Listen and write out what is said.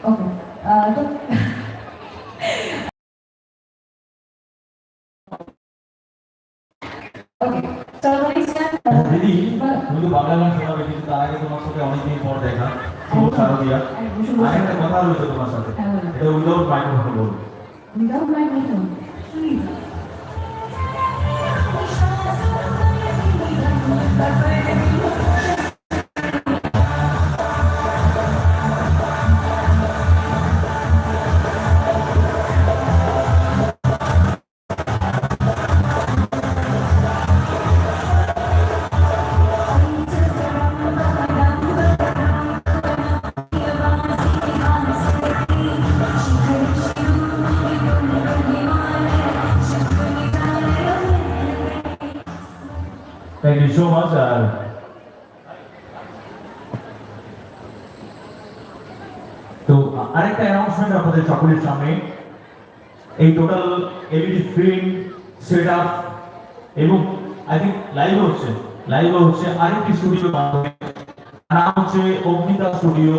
ওকে তো দিদি তুমি তো বাংলা গান শোনাবে কিন্তু তার আগে তোমার সাথে অনেকদিন পর দেখা শারদিয়া আরেকটা কথা রয়েছে তোমার সাথে হ্যাঁ। এটা উইদাউট মাইক্রোফোন বলব Without my Please. Thank you so আর তো আরেকটা অ্যানাউন্সমেন্ট আপনাদের সকলের সামনে। এই total LED screen set up এবং আই থিঙ্ক লাইভ হচ্ছে। লাইভ হচ্ছে আরেকটি স্টুডিও নাম হচ্ছে অগ্নিতা স্টুডিও